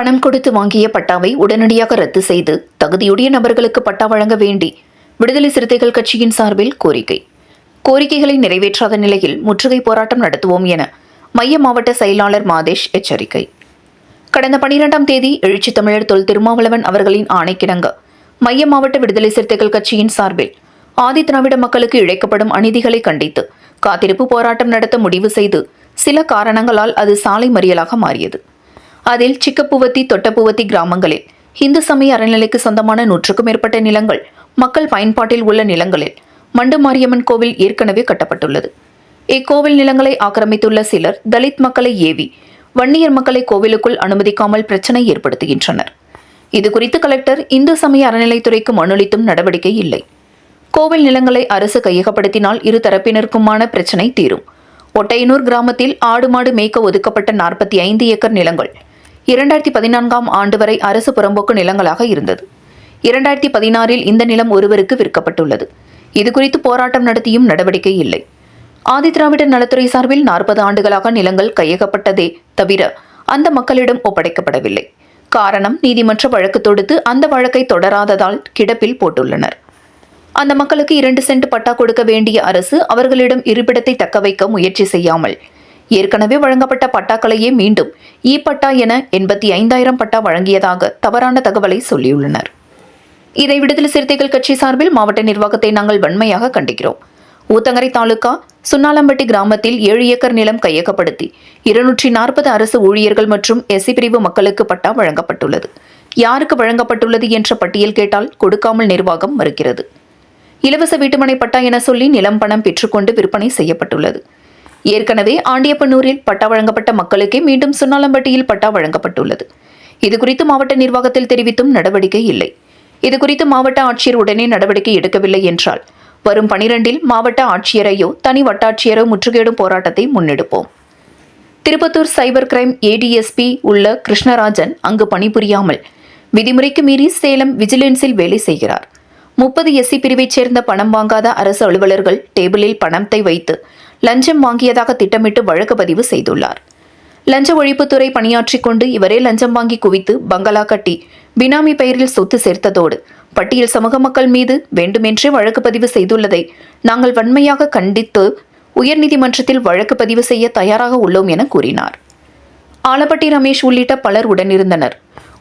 பணம் கொடுத்து வாங்கிய பட்டாவை உடனடியாக ரத்து செய்து தகுதியுடைய நபர்களுக்கு பட்டா வழங்க வேண்டி விடுதலை சிறுத்தைகள் கட்சியின் சார்பில் கோரிக்கை. கோரிக்கைகளை நிறைவேற்றாத நிலையில் முற்றுகை போராட்டம் நடத்துவோம் என மைய மாவட்ட செயலாளர் மாதேஷ் எச்சரிக்கை. கடந்த பனிரெண்டாம் தேதி எழுச்சி தமிழர் தொல் திருமாவளவன் அவர்களின் ஆணைக்கிணங்க மைய மாவட்ட விடுதலை சிறுத்தைகள் கட்சியின் சார்பில் ஆதி திராவிட மக்களுக்கு இழைக்கப்படும் அநீதிகளை கண்டித்து காத்திருப்பு போராட்டம் நடத்த முடிவு செய்து சில காரணங்களால் அது சாலை மறியலாக மாறியது. அதில் சிக்கப்புவத்தி தொட்டப்புவத்தி கிராமங்களில். இந்து சமய அறநிலைக்கு சொந்தமான நூற்றுக்கும் மேற்பட்ட நிலங்கள் மக்கள் பயன்பாட்டில் உள்ள நிலங்களில். மண்டு மாரியம்மன் கோவில் ஏற்கனவே கட்டப்பட்டுள்ளது. இக்கோவில் நிலங்களை ஆக்கிரமித்துள்ள சிலர் தலித் மக்களை ஏவி வன்னியர் மக்களை கோவிலுக்குள் அனுமதிக்காமல் பிரச்சனை ஏற்படுத்துகின்றனர். இதுகுறித்து கலெக்டர் இந்து சமய அறநிலைத்துறைக்கு மனுளித்தும் நடவடிக்கை இல்லை. கோவில் நிலங்களை அரசு கையகப்படுத்தினால் இரு தரப்பினருக்குமான பிரச்சினை தீரும். ஒட்டையனூர் கிராமத்தில் ஆடு மாடு மேய்க்க ஒதுக்கப்பட்ட நாற்பத்தி ஐந்து ஏக்கர் நிலங்கள் இரண்டாயிரத்தி பதினான்காம் ஆண்டு வரை அரசு புறம்போக்கு நிலங்களாக இருந்தது. இரண்டாயிரத்தி பதினாறில் இந்த நிலம் ஒருவருக்கு விற்கப்பட்டுள்ளது. இதுகுறித்து போராட்டம் நடத்தியும் நடவடிக்கை இல்லை. ஆதிதிராவிடர் நலத்துறை சார்பில் நாற்பது ஆண்டுகளாக நிலங்கள் கையகப்பட்டதே தவிர அந்த மக்களிடம் ஒப்படைக்கப்படவில்லை. காரணம் நீதிமன்ற வழக்கு தொடுத்து அந்த வழக்கை தொடராததால் கிடப்பில் போட்டுள்ளனர். அந்த மக்களுக்கு இரண்டு சென்ட் பட்டா கொடுக்க வேண்டிய அரசு அவர்களிடம் இருப்பிடத்தை தக்க வைக்க முயற்சி செய்யாமல் ஏற்கனவே வழங்கப்பட்ட பட்டாக்களையே மீண்டும் இ பட்டா என எண்பத்தி ஐந்தாயிரம் பட்டா வழங்கியதாக தவறான தகவலை சொல்லியுள்ளனர். இதை விடுதலை சிறுத்தைகள் கட்சி சார்பில் மாவட்ட நிர்வாகத்தை நாங்கள் வன்மையாக கண்டிக்கிறோம். ஊத்தங்கரை தாலுகா சுன்னாலம்பட்டி கிராமத்தில் ஏழு ஏக்கர் நிலம் கையகப்படுத்தி இருநூற்றி நாற்பது அரசு ஊழியர்கள் மற்றும் எஸ்சி பிரிவு மக்களுக்கு பட்டா வழங்கப்பட்டுள்ளது. யாருக்கு வழங்கப்பட்டுள்ளது என்ற பட்டியல் கேட்டால் கொடுக்காமல் நிர்வாகம் மறுக்கிறது. இலவச வீட்டுமனை பட்டா என சொல்லி நிலம் பணம் பெற்றுக்கொண்டு விற்பனை செய்யப்பட்டுள்ளது. ஏற்கனவே ஆண்டியப்பனூரில் பட்டா வழங்கப்பட்ட மக்களுக்கே மீண்டும் சுன்னாலம்பட்டியில் பட்டா வழங்கப்பட்டுள்ளது. இதுகுறித்து மாவட்ட நிர்வாகத்தில் தெரிவித்தும் நடவடிக்கை இல்லை. இதுகுறித்து மாவட்ட ஆட்சியர் உடனே நடவடிக்கை எடுக்கவில்லை என்றால் வரும் பனிரெண்டில் மாவட்ட ஆட்சியரையோ தனி வட்டாட்சியரோ முற்றுகையிடும் போராட்டத்தை முன்னெடுப்போம். திருப்பத்தூர் சைபர் கிரைம் ஏடிஎஸ்பி உள்ள கிருஷ்ணராஜன் அங்கு பணிபுரியாமல் விதிமுறைக்கு மீறி சேலம் விஜிலன்ஸில் வேலை செய்கிறார். முப்பது எஸ்சி பிரிவைச் சேர்ந்த பணம் வாங்காத அரசு அலுவலர்கள் டேபிளில் பணத்தை வைத்து லஞ்சம் வாங்கியதாக திட்டமிட்டு வழக்கு பதிவு செய்துள்ளார். லஞ்ச ஒழிப்புத்துறை பணியாற்றிக் கொண்டு இவரே லஞ்சம் வாங்கி குவித்து பங்களா கட்டி பினாமி பெயரில் சொத்து சேர்த்ததோடு பட்டியல் சமூக மக்கள் மீது வேண்டுமென்றே வழக்கு பதிவு செய்துள்ளதை நாங்கள் வன்மையாக கண்டித்து உயர்நீதிமன்றத்தில் வழக்கு பதிவு செய்ய தயாராக உள்ளோம் என கூறினார். ஆலப்பட்டி ரமேஷ் உள்ளிட்ட பலர் உடனிருந்தனர்.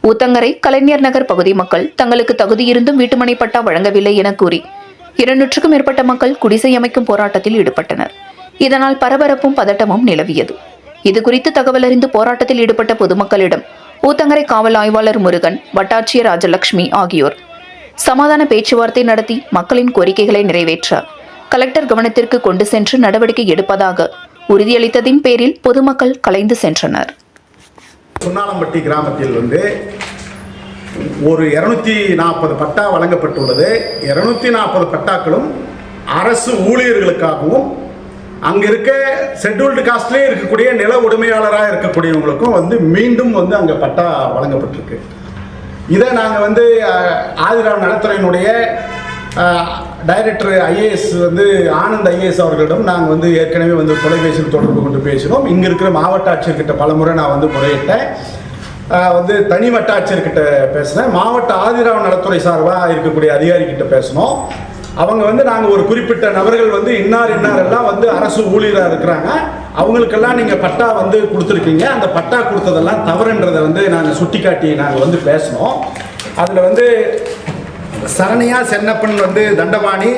ஊத்தங்கரை கலைஞர் நகர் பகுதி மக்கள் தங்களுக்கு தகுதியிருந்தும் வீட்டுமனை பட்டா வழங்கவில்லை என கூறி இருநூற்றுக்கும் மேற்பட்ட மக்கள் குடிசை அமைக்கும் போராட்டத்தில் ஈடுபட்டனர். இதனால் பரபரப்பும் பதட்டமும் நிலவியது. இதுகுறித்து தகவல் அறிந்து போராட்டத்தில் ஈடுபட்ட பொதுமக்களிடம் ஊத்தங்கரை காவல் ஆய்வாளர் முருகன் வட்டாட்சியர் ராஜலட்சுமி ஆகியோர் சமாதான பேச்சுவார்த்தை நடத்தி மக்களின் கோரிக்கைகளை நிறைவேற்ற கலெக்டர் கவனத்திற்கு கொண்டு சென்று நடவடிக்கை எடுப்பதாக உறுதியளித்ததின் பேரில் பொதுமக்கள் கலைந்து சென்றனர். பொன்னாலம்பட்டி கிராமத்தில் வந்து ஒரு இரநூத்தி நாற்பது பட்டா வழங்கப்பட்டுள்ளது. இரநூத்தி நாற்பது பட்டாக்களும் அரசு ஊழியர்களுக்காகவும் அங்கே இருக்க ஷெட்யூல்டு காஸ்ட்லேயே இருக்கக்கூடிய நில உடைமையாளராக இருக்கக்கூடியவங்களுக்கும் வந்து மீண்டும் வந்து அங்கே பட்டா வழங்கப்பட்டிருக்கு. இதை நாங்கள் வந்து அஹ், ஆதிராம் நலத்துறையினுடைய டைரக்டர் ஐஏஎஸ் வந்து ஆனந்த் ஐஏஎஸ் அவர்களிடம் நாங்கள் வந்து ஏற்கனவே வந்து தொலைபேசியில் தொடர்பு கொண்டு பேசினோம். இங்கே இருக்கிற மாவட்ட ஆட்சியர்கிட்ட பலமுறை நான் வந்து முறையிட்டேன். வந்து தனி வட்டாட்சியர்கிட்ட பேசினேன். மாவட்ட ஆதிராவ நலத்துறை சார்பாக இருக்கக்கூடிய அதிகாரிகிட்ட பேசினோம். அவங்க வந்து நாங்கள் ஒரு குறிப்பிட்ட நபர்கள் வந்து இன்னார் இன்னார் எல்லாம் வந்து அரசு ஊழியராக இருக்கிறாங்க. அவங்களுக்கெல்லாம் நீங்கள் பட்டா வந்து கொடுத்துருக்கீங்க. அந்த பட்டா கொடுத்ததெல்லாம் தவறுன்றதை வந்து நாங்கள் சுட்டிக்காட்டி நாங்கள் வந்து பேசினோம். அதில் வந்து சரணியா சென்னப்பன் வந்து தண்டபாணி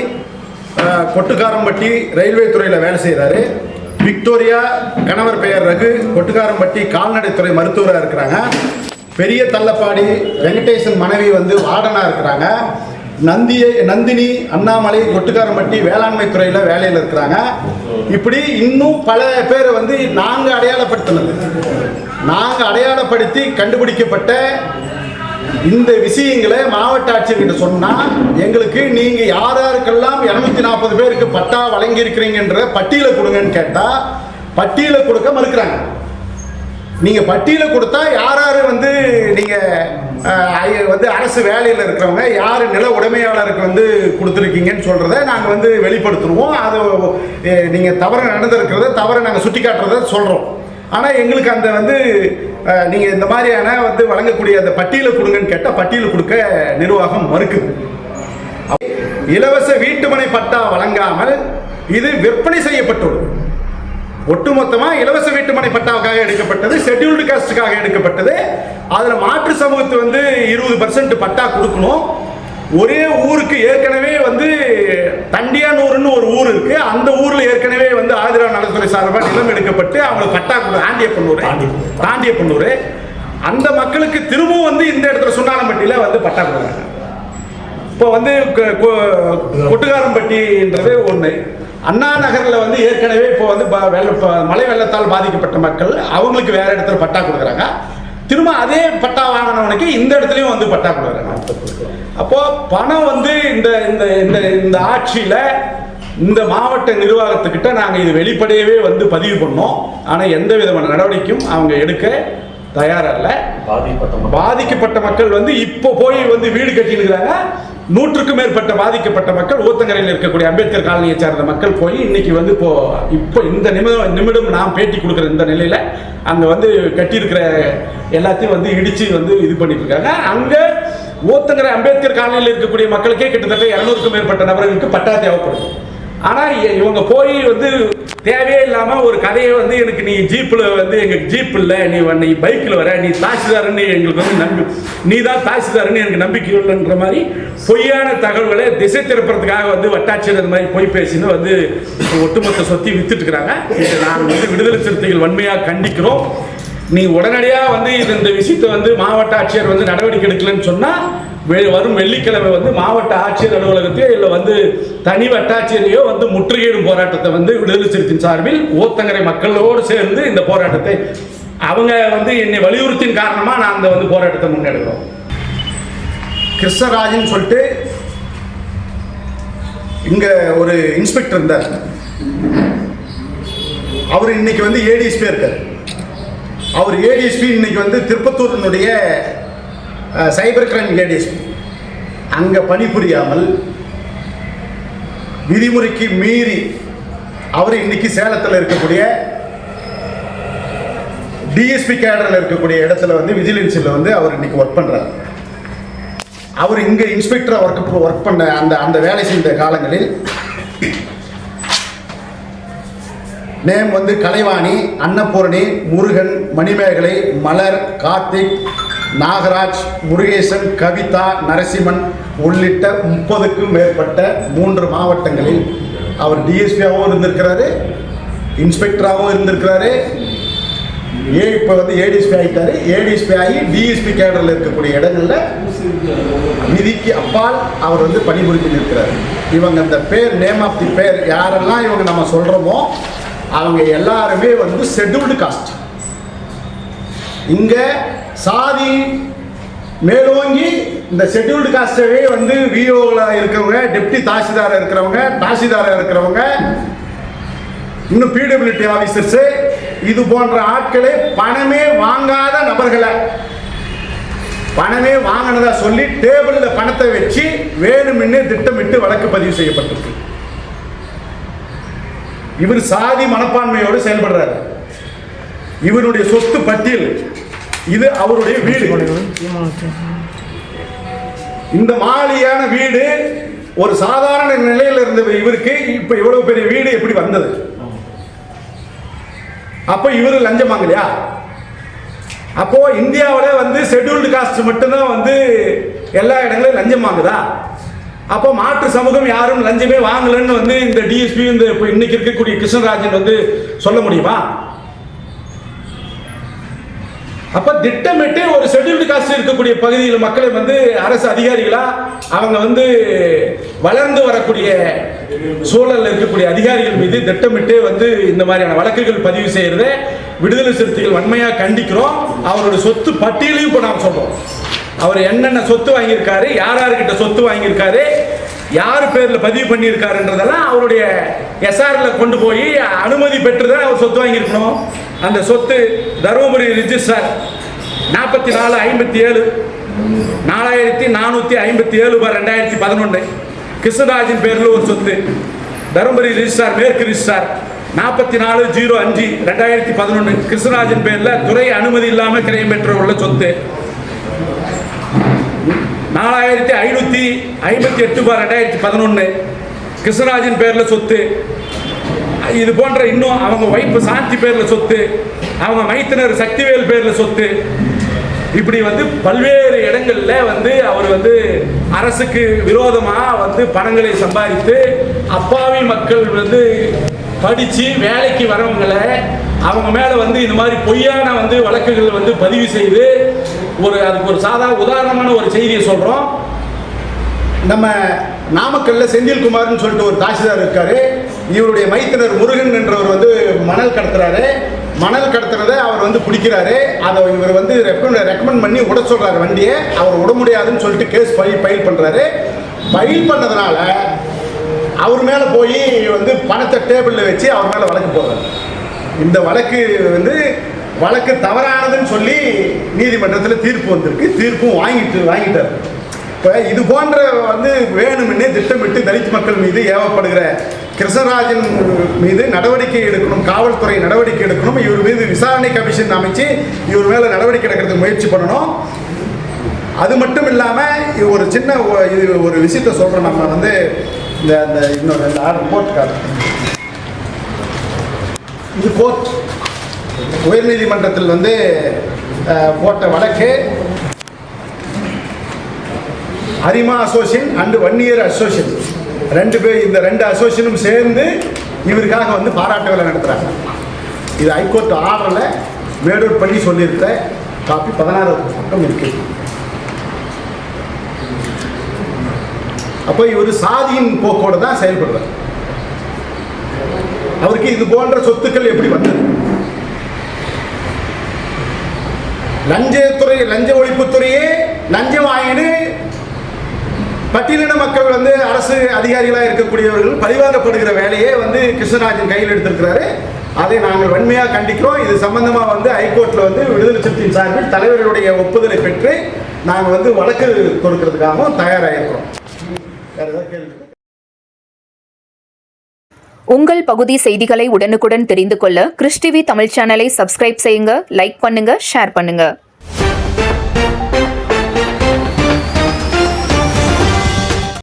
கொட்டுக்காரம்பட்டி ரயில்வே துறையில் வேலை செய்கிறாரு விக்டோரியா கணவர் பெயர் ரகு கொட்டுக்காரம்பட்டி கால்நடைத்துறை மருத்துவராக இருக்கிறாங்க. பெரிய தள்ளப்பாடி வெங்கடேசன் மனைவி வந்து வார்டனாக இருக்கிறாங்க. நந்தியை நந்தினி அண்ணாமலை கொட்டுக்காரம்பட்டி வேளாண்மை துறையில் வேலையில் இருக்கிறாங்க. இப்படி இன்னும் பல பேர் வந்து நாங்கள் அடையாளப்படுத்தினது. நாங்கள் அடையாளப்படுத்தி கண்டுபிடிக்கப்பட்ட இந்த விஷயங்களை மாவட்ட ஆட்சியர்கிட்ட சொன்னா எங்களுக்கு நீங்க யார் யாருக்கெல்லாம் இருநூத்தி நாற்பது பேருக்கு பட்டா வழங்கியிருக்கிறீங்கன்ற பட்டியலை கொடுங்கன்னு கேட்டா பட்டியலை கொடுக்க மறுக்கிறாங்க. நீங்க பட்டியலை கொடுத்தா யார் யார் வந்து நீங்க வந்து அரசு வேலையில் இருக்கிறவங்க யார் நில உடைமையாளருக்கு வந்து கொடுத்துருக்கீங்கன்னு சொல்றத நாங்கள் வந்து வெளிப்படுத்துருவோம் அது நீங்கள் தவறு நடந்திருக்கிறத தவறை நாங்கள் சுட்டி காட்டுறத சொல்கிறோம் ஆனால் எங்களுக்கு அந்த வந்து நீங்கள் இந்த மாதிரியான வந்து வழங்கக்கூடிய அந்த பட்டியலை கொடுங்கன்னு கேட்டால் பட்டியல் கொடுக்க நிர்வாகம் மறுக்குது இலவச வீட்டுமனை பட்டா வழங்காமல் இது விற்பனை செய்யப்பட்டுள்ளது. ஒட்டுமொத்தமாக இலவச வீட்டுமனை பட்டாவுக்காக எடுக்கப்பட்டது ஷெட்யூல்டு காஸ்டுக்காக எடுக்கப்பட்டது. அதில் மாற்று சமூகத்து வந்து இருபது பர்சன்ட் பட்டா கொடுக்கணும். ஒரே ஊருக்கு ஏற்கனவே வந்து தண்டியானூர்னு ஒரு ஊர் இருக்கு. அந்த ஊர்ல ஏற்கனவே வந்து ஆதிரா நலத்துறை சார்பாக நிலம் எடுக்கப்பட்டு அவங்களுக்கு பட்டா ஆண்டியப்பண்ணூர். ஆண்டியப்பண்ணூர். அந்த மக்களுக்கு திரும்பவும் வந்து இந்த இடத்துல சுண்ணானம்பட்டியில் வந்து பட்டா கொடுக்குறாங்க இப்போ வந்து கொட்டுக்காரம்பட்டின்றது ஒன்று அண்ணா நகரில் வந்து ஏற்கனவே இப்போ வந்து ப- வெள்ள மழை வெள்ளத்தால் பாதிக்கப்பட்ட மக்கள் அவங்களுக்கு வேற இடத்துல பட்டா கொடுக்குறாங்க. திரும்ப அதே பட்டா வாங்கினவனுக்கு இந்த இடத்துலயும் வந்து பட்டா கொடுக்குறாங்க. அப்போ பணம் வந்து இந்த இந்த இந்த இந்த ஆட்சியில இந்த மாவட்ட நிர்வாகத்துக்கிட்ட நாங்க இது வெளிப்படையவே வந்து பதிவு பண்ணோம். ஆனா எந்த விதமான நடவடிக்கையும் அவங்க எடுக்க தயாரல்ல. மக்கள். பாதிக்கப்பட்ட மக்கள் வந்து இப்போ போய் வந்து வீடு கட்டியிருக்கிறாங்க நூற்றுக்கும் மேற்பட்ட பாதிக்கப்பட்ட மக்கள் ஊத்தங்கரையில் இருக்கக்கூடிய அம்பேத்கர் காலனியை சேர்ந்த மக்கள் போய் இன்னைக்கு வந்து இப்போ இப்போ இந்த நிமிடம் நிமிடம் நான் பேட்டி கொடுக்குற இந்த நிலையில அங்க வந்து கட்டியிருக்கிற எல்லாத்தையும் வந்து இடிச்சு வந்து இது பண்ணிட்டு இருக்காங்க அங்க ஊத்தங்கரை அம்பேத்கர் காலனியில் இருக்கக்கூடிய மக்களுக்கே கிட்டத்தட்ட இரநூறுக்கும் மேற்பட்ட நபர்களுக்கு பட்டா தேவைப்படுது. ஆனால் இவங்க போய் வந்து தேவையே இல்லாமல் ஒரு கதையை வந்து எனக்கு நீ ஜீப்பில் வந்து எங்களுக்கு ஜீப் இல்லை நீ வ- நீ பைக்கில் வர நீ தாசிதாரன்னு எங்களுக்கு வந்து நம்பி நீ தான் தாசிதாரன்னு எனக்கு நம்பிக்கை இல்லைன்ற மாதிரி பொய்யான தகவல்களை திசை திருப்புறதுக்காக வந்து வட்டாட்சியர் மாதிரி பொய் பேசின்னு வந்து ஒட்டுமொத்த சொத்தி வித்துட்டுருக்குறாங்க இதை நாங்கள் வந்து விடுதலை சிறுத்தைகள் வன்மையாக கண்டிக்கிறோம். நீ உடனடியாக வந்து இது இந்த விஷயத்தை வந்து மாவட்ட ஆட்சியர் வந்து நடவடிக்கை எடுக்கலன்னு சொன்னால் வரும் வெள்ளிக்கிழமை வந்து மாவட்ட ஆட்சியர் அலுவலகத்தையோ இல்லை வந்து தனி வட்டாட்சியரையோ வந்து முற்றுகையிடும் போராட்டத்தை வந்து விடுதலை சிறுத்தையின் சார்பில் ஓத்தங்கரை மக்களோடு சேர்ந்து இந்த போராட்டத்தை அவங்க வந்து என்னை வலியுறுத்தின் காரணமாக நான் அந்த வந்து போராட்டத்தை முன்னெடுக்கிறோம். கிருஷ்ணராஜன் சொல்லிட்டு இங்கே ஒரு இன்ஸ்பெக்டர் இருந்தார். அவர் இன்னைக்கு வந்து ஏடிஎஸ்பி இருக்கார். அவர் ஏடிஎஸ்பி இன்னைக்கு வந்து திருப்பத்தூரினுடைய சைபர் கிரைம் லேடிஸ். அங்கே பணிபுரியாமல் விதிமுறைக்கு மீறி அவர் இன்னைக்கு சேலத்தில் இருக்கக்கூடிய டிஎஸ்பி கேடரில் இருக்கக்கூடிய இடத்துல வந்து விஜிலன்ஸில் வந்து அவர் இன்னைக்கு ஒர்க் பண்ணுறாரு அவர் இங்கே இன்ஸ்பெக்டராக ஒர்க் ஒர்க் பண்ண அந்த அந்த வேலை செய்த காலங்களில் நேம் வந்து கலைவாணி அன்னபூரணி முருகன் மணிமேகலை மலர் கார்த்திக் நாகராஜ் முருகேசன் கவிதா நரசிம்மன் உள்ளிட்ட முப்பதுக்கும் மேற்பட்ட மூன்று மாவட்டங்களில் அவர் டிஎஸ்பியாகவும் இருந்திருக்கிறாரு இன்ஸ்பெக்டராகவும் இருந்திருக்கிறாரு. ஏ இப்போ வந்து ஏடிஎஸ்பி ஆகிட்டாரு ஏடிஎஸ்பி ஆகி டிஎஸ்பி கேடரில் இருக்கக்கூடிய இடங்களில் விதிக்கு அப்பால் அவர் வந்து பணிபுரிஞ்சு நிற்கிறார். இவங்க அந்த பேர் நேம் ஆஃப் தி பேர் யாரெல்லாம் இவங்க நம்ம சொல்கிறோமோ அவங்க எல்லாருமே வந்து ஷெட்யூல்டு காஸ்ட் இங்கே சாதி மேலோங்கி இந்த ஷெட்யூல்டு காஸ்டவே வந்து விஓவில் இருக்கிறவங்க டெப்டி தாசில்தாராக இருக்கிறவங்க தாசில்தாராக இருக்கிறவங்க இன்னும் பிடபிள்யூடி ஆஃபீஸர்ஸு இது போன்ற ஆட்களே பணமே வாங்காத நபர்களை பணமே வாங்கினதா சொல்லி டேபிளில் பணத்தை வச்சு வேணுமென்னு திட்டமிட்டு வழக்கு பதிவு செய்யப்பட்டிருக்கு. இவர் சாதி மனப்பான்மையோடு செயல்படுறாரு. இவருடைய சொத்து பட்டியல் இது அவருடைய வீடு. இந்த மாளிகையான வீடு ஒரு சாதாரண நிலையில் இருந்த இவருக்கு இப்ப இவ்வளவு பெரிய வீடு எப்படி வந்தது? அப்ப இவரு லஞ்சம் வாங்கலையா? அப்போ இந்தியாவில் வந்து ஷெட்யூல்டு காஸ்ட் மட்டும்தான் வந்து எல்லா இடங்களிலும் லஞ்சம் வாங்குதா? அப்போ மாற்று சமூகம் யாரும் லஞ்சமே வாங்கலன்னு வந்து இந்த டிஎஸ்பி இந்த இப்போ இன்னைக்கு இருக்கக்கூடிய கிருஷ்ணராஜன் வந்து சொல்ல முடியுமா? அப்ப திட்டமிட்டு ஒரு ஷெட்யூல்டு காஸ்ட் இருக்கக்கூடிய பகுதியில் மக்களை வந்து அரசு அதிகாரிகளா அவங்க வந்து வளர்ந்து வரக்கூடிய சூழல்ல இருக்கக்கூடிய அதிகாரிகள் மீது திட்டமிட்டு வந்து இந்த மாதிரியான வழக்குகள் பதிவு செய்யறத விடுதலை சிறுத்தைகள் வன்மையா கண்டிக்கிறோம். அவரோட சொத்து பட்டியலையும் இப்போ நாம் சொல்றோம். அவர் என்னென்ன சொத்து வாங்கியிருக்காரு யார் யார்கிட்ட சொத்து வாங்கியிருக்காரு யார் பேர்ல பதிவு பண்ணியிருக்காருன்றதெல்லாம் அவருடைய எஸ்ஆர்ல கொண்டு போய் அனுமதி பெற்று தான் அவர் சொத்து வாங்கியிருக்கணும். அந்த சொத்து தருமபுரி ரிஜிஸ்டர். நாற்பத்தி நாலு ஐம்பத்தி ஏழு நாலாயிரத்தி நானூற்றி ஐம்பத்தி ஏழு பார் ரெண்டாயிரத்தி பதினொன்று கிருஷ்ணராஜின் பேரில் ஒரு சொத்து. தருமபுரி ரிஜிஸ்டார் மேற்கு ரிஜிஸ்டார். நாற்பத்தி நாலு ஜீரோ அஞ்சு ரெண்டாயிரத்தி பதினொன்று கிருஷ்ணராஜன் பேரில் துறை அனுமதி இல்லாமல் கிரயம் பெற்ற உள்ள சொத்து. நாலாயிரத்தி ஐநூற்றி ஐம்பத்தி எட்டு பார் ரெண்டாயிரத்தி பதினொன்று கிருஷ்ணராஜன் பேரில் சொத்து. இது போன்ற இன்னும் அவங்க வைப்பு சாந்தி பேரில் சொத்து அவங்க மைத்தினர் சக்திவேல் பேரில் சொத்து. இப்படி வந்து பல்வேறு இடங்கள்ல வந்து அவர் வந்து அரசுக்கு விரோதமாக வந்து பணங்களை சம்பாதித்து அப்பாவி மக்கள் வந்து படித்து வேலைக்கு வரவங்களை அவங்க மேலே வந்து இந்த மாதிரி பொய்யான வந்து வழக்குகள் வந்து பதிவு செய்து ஒரு அதுக்கு ஒரு சாதாரண உதாரணமான ஒரு செய்தியை சொல்கிறோம் நம்ம நாமக்கல்ல செந்தில்குமார்னு சொல்லிட்டு ஒரு தாசில்தார் இருக்காரு. இவருடைய மைத்தினர் முருகன் என்றவர் வந்து மணல் கடத்துறாரு. மணல் கடத்துறதை அவர் வந்து பிடிக்கிறாரு. அதை இவர் வந்து ரெக்கமெண்ட் பண்ணி உட சொல்றாரு. வண்டியை அவர் விட முடியாதுன்னு சொல்லிட்டு கேஸ் ஃபைல் ஃபைல் பண்றாரு. ஃபைல் பண்ணதுனால அவர் மேல போய் வந்து பணத்தை டேபிளில் வச்சு அவர் மேல வழக்கு போடுறாரு. இந்த வழக்கு வந்து வழக்கு தவறானதுன்னு சொல்லி நீதிமன்றத்தில் தீர்ப்பு வந்திருக்கு. தீர்ப்பும் வாங்கிட்டு வாங்கிட்டார். இப்போ இது போன்ற வந்து வேணுமென்னே திட்டமிட்டு தலித் மக்கள் மீது ஏவப்படுகிற கிருஷ்ணராஜன் மீது நடவடிக்கை எடுக்கணும் காவல்துறை நடவடிக்கை எடுக்கணும் இவர் மீது விசாரணை கமிஷன் அமைச்சு இவர் மேலே நடவடிக்கை எடுக்கிறதுக்கு முயற்சி பண்ணணும். அது மட்டும் இல்லாமல் ஒரு சின்ன இது ஒரு விஷயத்த சொல்கிறோம் நம்ம வந்து இந்த அந்த இன்னொரு இந்த ஆர்டர் போட்டுக்காரு இது கோர்ட் உயர்நீதிமன்றத்தில் வந்து போட்ட வழக்கு அரிமா அசோசியேஷன் அண்டு வன்னியர் அசோசியேஷன் ரெண்டு பேர் இந்த ரெண்டு அசோசியேஷனும் சேர்ந்து இவருக்காக வந்து பாராட்ட விழா நடத்துகிறாங்க இது ஹைகோர்ட் ஆர்டரில் மேடூர் பண்ணி சொல்லியிருக்க காப்பி பதினாறாவது பக்கம் இருக்குது அப்போ இவர் சாதியின் போக்கோடு தான் செயல்படுறார். அவருக்கு இது போன்ற சொத்துக்கள் எப்படி வந்தது? லஞ்சத்துறை லஞ்ச ஒழிப்புத்துறையே லஞ்சம் வாங்கினு பட்டியலின மக்கள் வந்து அரசு அதிகாரிகளாக இருக்கக்கூடியவர்கள் பழிவாங்கப்படுகிற வேலையே வந்து கிருஷ்ணராஜன் கையில் எடுத்திருக்கிறாரு. அதை நாங்கள் வன்மையாக கண்டிக்கிறோம். இது சம்பந்தமாக வந்து ஹைகோர்ட்டில் வந்து விடுதலை சிறுத்தையின் சார்பில் தலைவர்களுடைய ஒப்புதலை பெற்று நாங்கள் வந்து வழக்கு தயாராக தயாராகிருக்கிறோம் ஏதாவது கேள்வி? உங்கள் பகுதி செய்திகளை உடனுக்குடன் தெரிந்து கொள்ள கிறிஸ்டிவி தமிழ் சேனலை சப்ஸ்கிரைப் செய்யுங்க லைக் பண்ணுங்க ஷேர் பண்ணுங்க.